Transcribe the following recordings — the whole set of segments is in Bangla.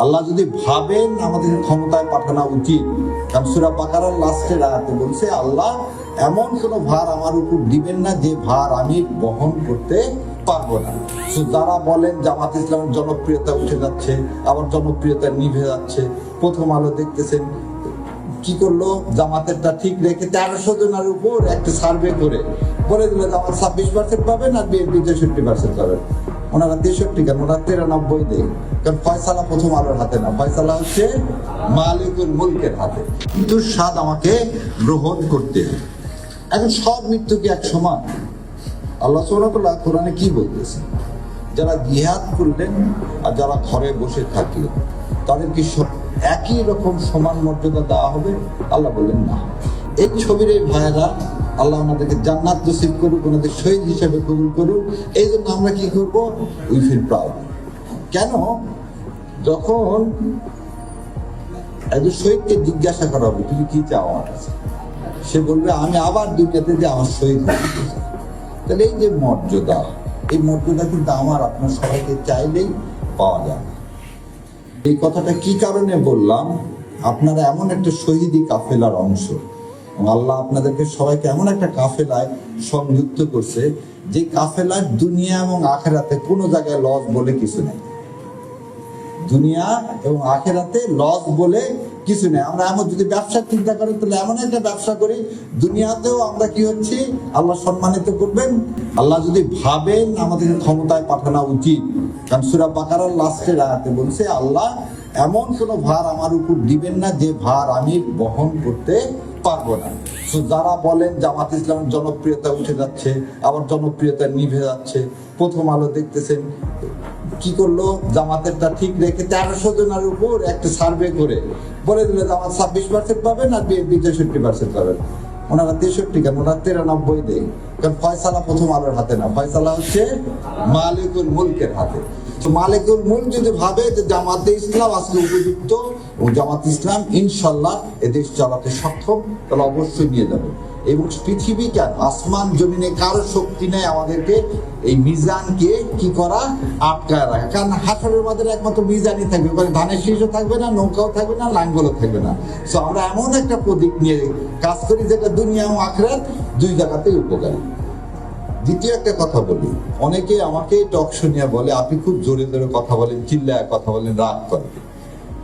আল্লাহ যদি ভাবেন আমাদের ক্ষমতায় পাঠানো উচিত, কারণ সুরা বাকারার লাস্টে আয়াতে বলছে, আল্লাহ এমন কোনো ভার আমার উপর দিবেন না যে ভার আমি বহন করতে পারব না। তো যারা বলেন জামাত ইসলামের জনপ্রিয়তা উঠে যাচ্ছে, আবার জনপ্রিয়তা নিভে যাচ্ছে, প্রথম আলো দেখতেছেন, কি করল? জামাতেরটা ঠিক রেখে তেরোশো জনের উপর একটা সার্ভে করে, বলে দিল জামাত ছাব্বিশ পার্সেন্ট পাবেন আর বিএনপি তেষট্টি পার্সেন্ট পাবেন। ওনারা তেষট্টি কেন ওনারা তিরানব্বই দেয় কারণ ফয়সালা প্রথম আলোর হাতে না, ফয়সালা হচ্ছে মালিকুল মুলকের হাতে। মৃত্যুর স্বাদ আমাকে গ্রহণ করতে এখন সব মৃত্যু কি এক সমান? আল্লাহ সোনাতুল্লাহ কোরআনে কি বলতেছে? যারা জিহাদ করলেন আর যারা ঘরে বসে থাকলেন তাদেরকে সব- একই রকম সমান মর্যাদা দেওয়া হবে? আল্লাহ বললেন না। এই ছবির এই ভাইয়েরা আল্লাহ আমাদেরকে জান্নাত নসিব করুক, ওনাদের শহীদ হিসেবে কবুল করুক। এই জন্য আমরা কি করব? We feel proud. কেন? যখন একজন শহীদকে জিজ্ঞাসা করা হবে, তুমি কি চাও আমার কাছে? সে বলবে, আমি আবার দুনিয়াতে যে আমার শহীদ তাহলে এই যে মর্যাদা, এই মর্যাদা কিন্তু আমার, আপনার সবাইকে চাইলেই পাওয়া যায় এই কথাটা কি কারণে বললাম? আপনারা এমন একটা শহীদি কাফেলার অংশ। আল্লাহ আপনাদেরকে সবাইকে এমন একটা কাফেলায় সংযুক্ত করছে যে কাফেলার দুনিয়া এবং আখেরাতে কোনো জায়গায় লস বলে কিছু নেই। দুনিয়া এবং আখেরাতে লস বলে কিছু নেই। আমরা এমন যদি ব্যবসা চিন্তা করি, তাহলে এমন একটা ব্যবসা করি, দুনিয়াতেও আমরা কি হচ্ছি? আল্লাহ সম্মানিত করবেন। আল্লাহ যদি ভাবেন আমাদের ক্ষমতায় পাঠানো উচিত, কারণ সুরা বাকারার লাস্টের আয়াতে বলছে, আল্লাহ এমন কোনো ভার আমার উপর দিবেন না যে ভার আমি বহন করতে পারব না। তো যারা বলেন জামাত ইসলামের জনপ্রিয়তা উঠে যাচ্ছে, আবার জনপ্রিয়তা নিভে যাচ্ছে, প্রথম আলো দেখতেছেন, কি করল? জামাতেরটা ঠিক রেখে তেরোশো জনের উপর একটা সার্ভে করে, বলে দিল জামাত ছাব্বিশ পার্সেন্ট পাবেন আর বিএনপি তেষট্টি পার্সেন্ট পাবেন। ওনারা তেষট্টি কেন? ওনারা তিরানব্বই দেয় কারণ ফয়সালা প্রথম আলোর হাতে না। ফয়সালা হচ্ছে মালিকুল মুলকের হাতে। তো মালিকুল মুল যদি ভাবে যে জামাতে ইসলাম আজকে উপযুক্ত ও জামাত ইসলাম ইনশাল্লাহ এদেশ দেশ চালাতে সক্ষম, তাহলে অবশ্যই নিয়ে যাবে। এবং পৃথিবী কেন আসমান জমিনে কারও শক্তি নেই আমাদেরকে এই মিজানকে কি করা, আটকায় রাখা। কারণ হাসরের মাদের একমাত্র মিজানই থাকবে। ওখানে ধানের শীর্ষ থাকবে না, নৌকাও থাকবে না, লাঙ্গলও থাকবে না। তো আমরা এমন একটা প্রতীক নিয়ে কাজ করি যেটা দুনিয়া এবং আখরাত দুই জায়গাতেই উপকারী। দ্বিতীয় একটা কথা বলি। অনেকে আমাকে টক শুনিয়া বলে, আপনি খুব জোরে জোরে কথা বলেন, চিল্লায় কথা বলেন, রাগ করেন।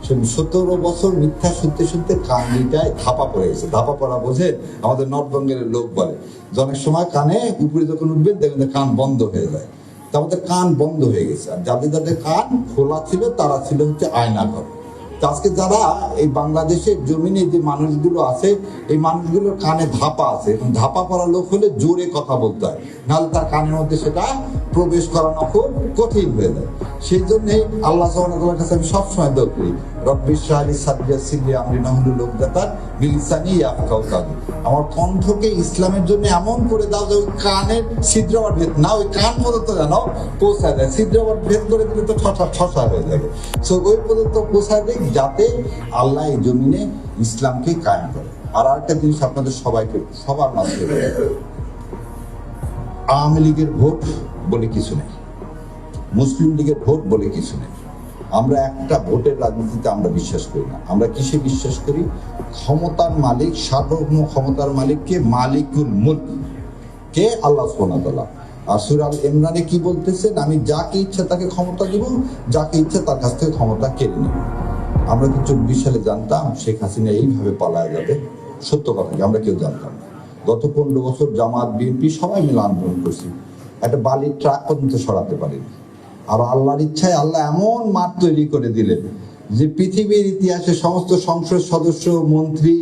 সতেরো বছর মিথ্যা শুনতে শুনতে কানটায় ধাপা পড়ে গেছে। ধাপা পড়া বোঝেন আমাদের নর্থ বেঙ্গলের লোক বলে। অনেক সময় কানে উপরে যখন উঠবেন দেখবেন কান বন্ধ হয়ে যায়। তা আমাদের কান বন্ধ হয়ে গেছে। আর যাদের যাদের কান খোলা ছিল, তারা ছিল হচ্ছে আয়নাঘর। আজকে যারা এই বাংলাদেশের জমিনে যে মানুষগুলো আছে, এই মানুষগুলোর কানে ধাপা আছে। ধাপা পড়া লোক হলে জোরে কথা বলতে হয়। নাহলে তার কানের মধ্যে সেটা প্রবেশ করানো খুব কঠিন হয়ে যায়। সেই জন্যে আল্লাহ সাল্লাহ কাছে আমি সবসময় দোয়া করি শাহরি সাদিয়া আমরি বিলিসানি কাদু আমার কণ্ঠকে ইসলামের জন্য এমন করে দাও যে ওই কানের ছিদ্রবার ভেদ না, ওই কান যেন পৌঁছায় দেয়। ছিদ্র আবার ভেদ করে দিলে তো ঠসা ঠসা হয়ে যাবে। সো ওই পর্যন্ত পৌঁছায় দেয় যাতে আল্লাহ এই জমিনে ইসলামকে কায়েম করে। আর আরেকটা জিনিস আপনাদের সবাইকে সবার মাঝে। আওয়ামী লীগের ভোট বলে কিছু নেই। মুসলিম লীগের ভোট বলে কিছু নেই। আমরা একটা ভোটের রাজনীতিতে আমরা বিশ্বাস করি না। আমরা কিসে বিশ্বাস করি? ক্ষমতার মালিক, সার্বভৌম ক্ষমতার মালিককে মালিকুল মুল্ক। কে? আল্লাহ সোনাতলা আর সুরাল ইমরানে কি বলতেছেন? আমি যাকে ইচ্ছা তাকে ক্ষমতা দিব, যাকে ইচ্ছা তার কাছ থেকে ক্ষমতা কেড়ে নেব। আমরা কি চব্বিশ সালে জানতাম শেখ হাসিনা এইভাবে পালায় যাবে? সত্য কথা কি? আমরা কেউ জানতাম না। গত পনেরো বছর জামাত, বিএনপি সবাই মিলে আন্দোলন করছি। একটা বালির ট্রাক পর্যন্ত সরাতে পারিনি। আর আল্লাহর ইচ্ছায় আল্লাহ এমন মাঠ তৈরি করে দিলেন যে পৃথিবীর ইতিহাসে সমস্ত সংসদ সদস্য, মন্ত্রী,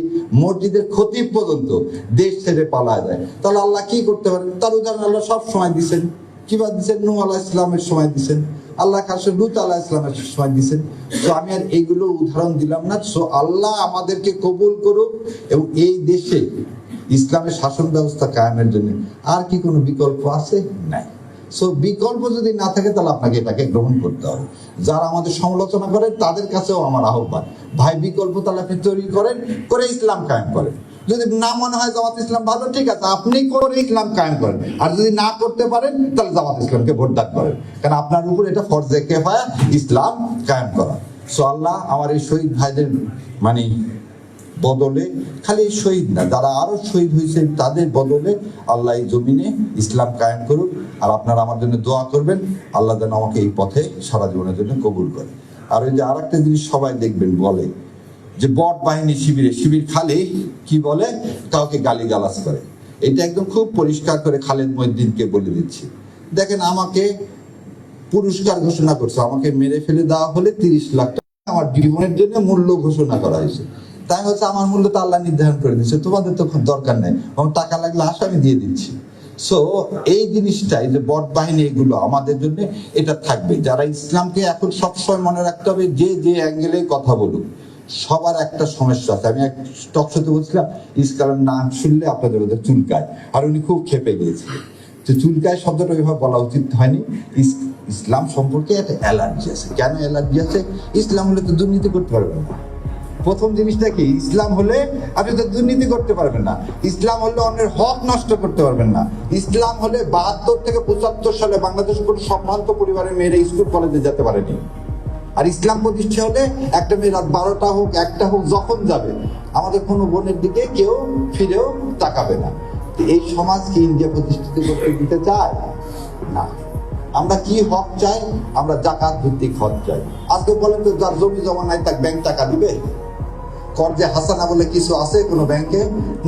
মসজিদের ক্ষতি পর্যন্ত দেশ ছেড়ে পালা যায়। তাহলে আল্লাহ কি করতে পারেন তার উদাহরণ আল্লাহ সব সময় দিচ্ছেন কিবা দিচ্ছেন নু আলাহ ইসলামের সময় দিচ্ছেন আল্লাহ কাছে লুত আলাহ ইসলামের সময় দিচ্ছেন তো আমি আর এইগুলো উদাহরণ দিলাম না। সো আল্লাহ আমাদেরকে কবুল করুক এবং এই দেশে ইসলামের শাসন ব্যবস্থা কায়েমের জন্য আর কি কোনো বিকল্প আছে? নাই। সো বিকল্প যদি না থাকে, তাহলে আপনাকে এটাকে গ্রহণ করতে হবে। যারা আমাদের সমালোচনা করে, তাদের কাছেও আমার আহ্বান। ভাই, বিকল্প তাহলে আপনি তৈরি করেন, করে ইসলাম কায়েম করেন। যদি না মনে হয় জামাত ইসলাম ভালো, ঠিক আছে, আপনি করে ইসলাম কায়েম করেন। আর যদি না করতে পারেন, তাহলে জামাত ইসলামকে ভোট দান করেন। কারণ আপনার উপর এটা ফরজে কেফায়া, ইসলাম কায়েম করা। সো আল্লাহ আমার এই শহীদ ভাইদের মানে বদলে, খালি শহীদ না, যারা আরও শহীদ হয়েছে তাদের বদলে আল্লাহ এই জমিনে ইসলাম কায়েম করুক। আর আপনারা আমার জন্য দোয়া করবেন, আল্লাহ যেন আমাকে এই পথে সারা জীবনের জন্য কবুল করে। আর ওই যে আর একটা জিনিস সবাই দেখবেন বলে, যে বট বাহিনী শিবিরে, শিবির খালি কি বলে? কাউকে গালি গালাজ করে। এটা একদম খুব পরিষ্কার করে খালেদ মহিদ্দিনকে বলে দিচ্ছি। দেখেন আমাকে পুরস্কার ঘোষণা করছে, আমাকে মেরে ফেলে দেওয়া হলে তিরিশ লাখ টাকা আমার জীবনের জন্য মূল্য ঘোষণা করা হয়েছে। তাই হচ্ছে আমার মূল্য তো আল্লাহ নির্ধারণ করে দিচ্ছে তোমাদের তো কোনো দরকার নেই। আমার টাকা লাগলে আসো, আমি দিয়ে দিচ্ছি। সো এই জিনিসটাই যে বট বাহিনী এগুলো আমাদের জন্য এটা থাকবে। যারা ইসলামকে এখন সবসময় মনে রাখতে হবে, যে যে অ্যাঙ্গেলে কথা বলুক, সবার একটা সমস্যা আছে। আমি এক টকশোতে বলছিলাম, ইসলামের নাম শুনলে আপনাদের ওদের চুলকায়। আর উনি খুব খেপে গিয়েছিলেন যে চুলকায় শব্দটা ওইভাবে বলা উচিত হয়নি। ইসলাম সম্পর্কে একটা অ্যালার্জি আছে। কেন অ্যালার্জি আছে? ইসলাম হলে তো দুর্নীতি করতে পারবে না। প্রথম জিনিসটা কি? ইসলাম হলে আপনি তো দুর্নীতি করতে পারবেন না। ইসলাম হলে অন্যের হক নষ্ট করতে পারবেন না। ইসলাম হলে বাহাত্তর থেকে পঁচাত্তর সালে বাংলাদেশের কোনো সম্ভ্রান্ত পরিবারের মেয়েরা স্কুল, কলেজে যেতে পারেনি। আর ইসলাম প্রতিষ্ঠা হলে একটা মেয়ে রাত বারোটা হোক, একটা হোক, যখন যাবে, আমাদের কোনো বোনের দিকে কেউ ফিরেও তাকাবে না। এই সমাজ কি ইন্ডিয়া প্রতিষ্ঠিত করতে দিতে চায়? না। আমরা কি হক চাই? আমরা জাকাত ভিত্তিক হক চাই। আজকে বলেন তো, যার জমি জমা নাই তাকে ব্যাংক টাকা দিবে? কর্জে হাসানা বলে কিছু আছে কোনো ব্যাংকে?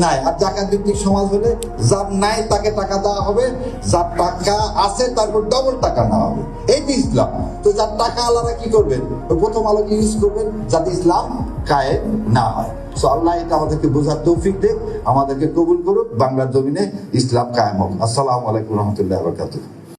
নাই। আর জাকাত ভিত্তিক সমাজ হলে যার নাই তাকে টাকা দেওয়া হবে, যার টাকা আছে তারপর ডবল টাকা নেওয়া হবে। এই তো ইসলাম। তো যার টাকা আলাদা কি করবেন প্রথম আলোকে ইউজ করবেন যাতে ইসলাম কায়েম না হয়। সো আল্লাহ এটা আমাদেরকে বোঝার তৌফিক দেখ আমাদেরকে কবুল করুক। বাংলার জমিনে ইসলাম কায়েম হোক। আসসালামু আলাইকুম রহমতুল্লাহ বরকাতুহ।